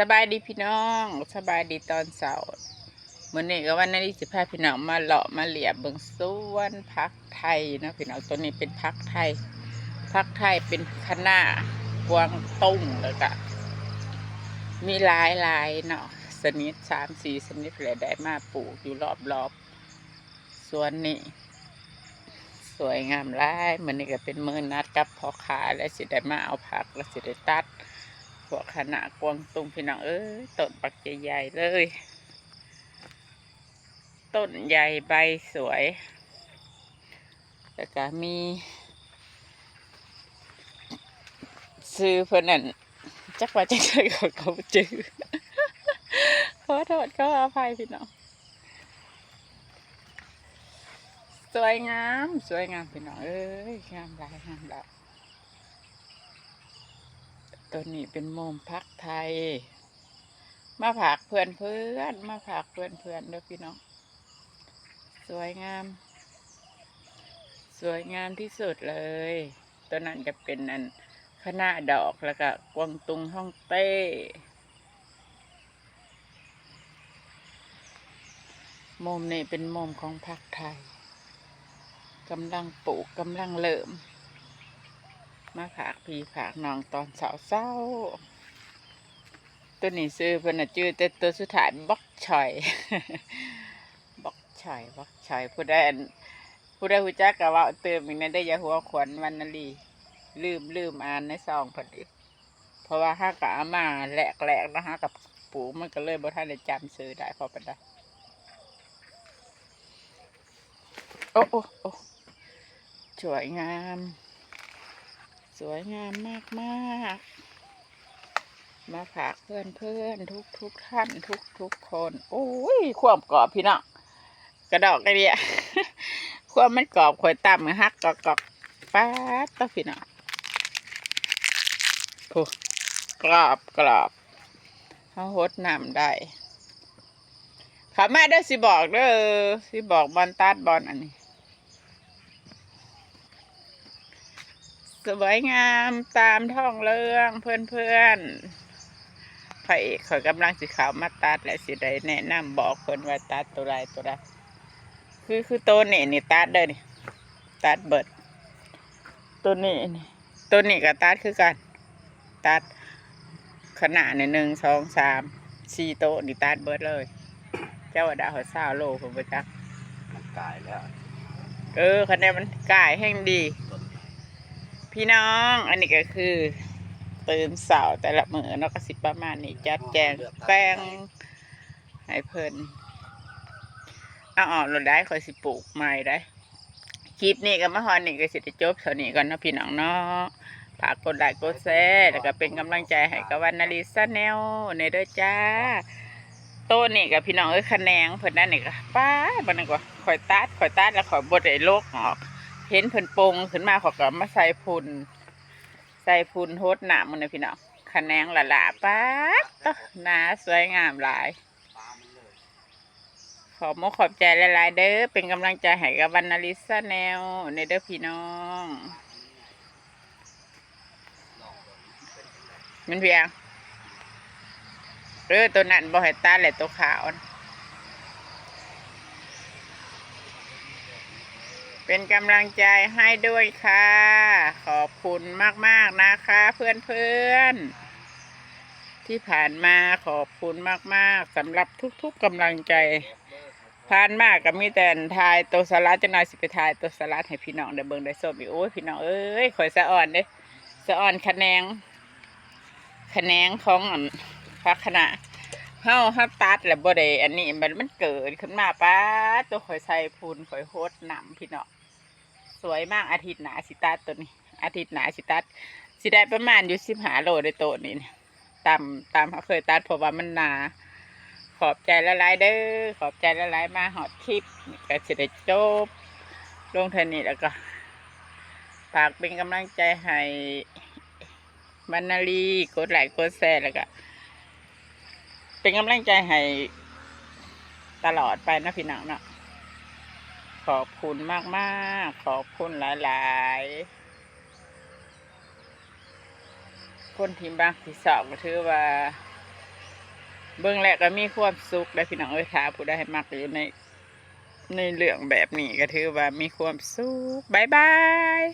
สบายดีพี่น้องสบายดีตอนเสาร์มื้อนี้ก็วันนี้สิพาพี่น้องมาเลาะมาเหลียบเบิ่งสวนพักไทยนะพี่น้องตัวนี้เป็นพักไทยพักไทยเป็นคณะกวางตุ้งแล้วก็มีหลายหลายเนาะสนิทสามสี่สนิทเลยได้มาปลูกอยู่รอบรอบสวนนี้ สวยงามหลายมื้อนี้ก็เป็นมือนัดกับพ่อค้าและสิได้มาเอาผักและสิได้ตัด วกขนาดกวางตุงพี่น้องเอ้ยต้นปักใหญ่ๆเลย ต้นใหญ่ใบสวยแล้วก็มี ซื้อเพื่อนนั่นจักว่าจะเคยขอเขาจื้อขอโทษก็อภัยพี่น้องสวยงาม สวยงามพี่น้องเอ้ยงามหลายงามหลาย ตัวนี้เป็นโมมพักไทย มาผักเพื่อนเพื่อนมาผักเพื่อนเพื่อนเด้อพี่น้อง สวยงาม สวยงามที่สุดเลย ตัวนั้นจะเป็นอันคณะดอกแล้วก็กวางตุงฮ่องเต้โมมนี่เป็นโมมของพักไทยกำลังปลูกกำลังเริ่ม มาผากพี่ผากน้องตอนเสาเศร้าตัวนี้ซื้อเพิ่นน่ะจื้อแต่ตัวสุดท้ายบักชอยบักชอยบักชอยผู้ใดอันผู้ใดหูจักก็เว่าเติมอีกนั้นได้ยาหัวขวัญวันนลีลืมลืมอ่านในซองพอดีเพราะว่าห้ากับอามาแหลกแหลกนะฮะกับปูมันก็เลยบ่ทันได้จำซื้อได้พอปานใดโอ้โอ้โอ้สวยงาม สวยงามมากมากมาฝากเพื่อนเพื่อนทุกทุกท่านทุกทุกคนโอ้ยความกรอบพี่น้องกระดอกกระเดียความมันกรอบข่อยต่ำฮักกอกกอกป๊าต้อพี่น้องโอ้กรอบกรอบเขาหดน้ำได้ขามาเด้สิบอกเด้อสิบอกบอลตัดบอลอันนี้ สวยงามตามท้องเรื่องเพื่อนเพื่อนๆพระเอกเขากำลังสิขาวมาตัดและสิได้แนะนำบอกคนว่าตัดตัวไรตัวไรคือคือตัวนี้นี่ตัดเด้อนี่ตัดเบิด ตัวนี้นี่ตัวนี้ก็ตัดคือกัน ตัดขนาดในหนึ่งสองสามสี่โต๊ะนี่ตัดเบิดเลย เจ้าว่าดาวหัวเศร้าโลผมไปจักมันกายแล้ว เออคะแนนมันก่ายแห้งดีต้น พี่น้องอันนี้ก็คือตื่นเสาร์แต่ละมือเนาะก็สิประมาณนี้จัดแจงแป้งให้เพิ่นเอาออกเราได้คอยสิปลูกใหม่ได้คลิปนี้ก็มาฮอนนี่ก็สิได้จบเท่านี้ก่อนเนาะพี่น้องเนาะฝากกดไลค์กดแชร์แล้วก็เป็นกำลังใจให้กับวันนาริซาแนลในเด้อจ้าโต้นนี่กับพี่น้องเอ้ยคะแนงเพิ่นนั่นนี่ก็ป้าบันนั้นก็ข่อยตัดข่อยตัดแล้วข่อยบดไอ้โลกออก เห็นเพิ่นปงขึ้นมาเขอยก็มาใส่พุนใส่พุนโฮดหนามันนะพี่น้องคะแนงละละป้าดตหนาสวยงามหลาย ขอบมขอบใจหลายๆเด้อเป็นกำลังใจให้กับวันนาริซาแนลในเด้อพี่น้อง มันเพียงเออตัวนั้นบ่ให้ตาแหละตัวขาวนะ เป็นกำลังใจให้ด้วยค่ะ ขอบคุณมากๆนะคะ เพื่อนๆ ที่ผ่านมาขอบคุณมากๆสำหรับทุกๆกำลังใจผ่านมากก็มีแต่ทายตัวสลัดจะน้อยสิไปทายตัวสลัดให้พี่น้องได้เบิ่งได้ส้มอีกโอ้ยพี่น้องเอ้ยข่อยสะอ่อนเด้สะอ่อนคะแนงคะแนงของอันพักคณะ เฮาเฮาตัดแล้วบ่ได้อันนี้มันมันเกิดขึ้นมาป้าตัวข่อยใส่พูนข่อยโฮดหนำพี่เน้องสวยมากอาทิตย์หนาสิตัดตัวนี้ อาทิตย์หนาสิตัดสิได้ประมาณอยู่สิบหาโลได้โตนี่ตามตามเขาเคยตัดเพราะว่ามันหนาขอบใจละลายเด้อขอบใจละลายมาหอดคลิปก็สิได้จบลงเทนี้แล้วก็ฝากเป็นกำลังใจให้บรรณาลีกดไลค์กดแชร์แล้วก็ เป็นกำลังใจให้ตลอดไปนะพี่น้องเนาะขอบคุณมากมากขอบคุณหลายๆ คนที่บางที่สอบก็ถือว่า เบิ่งแล้วก็มีความสุขได้พี่น้องเอ้ยถ้าผู้ใดมักอยู่ในในเรื่องแบบนี้ก็ถือว่ามีความสุขบายบาย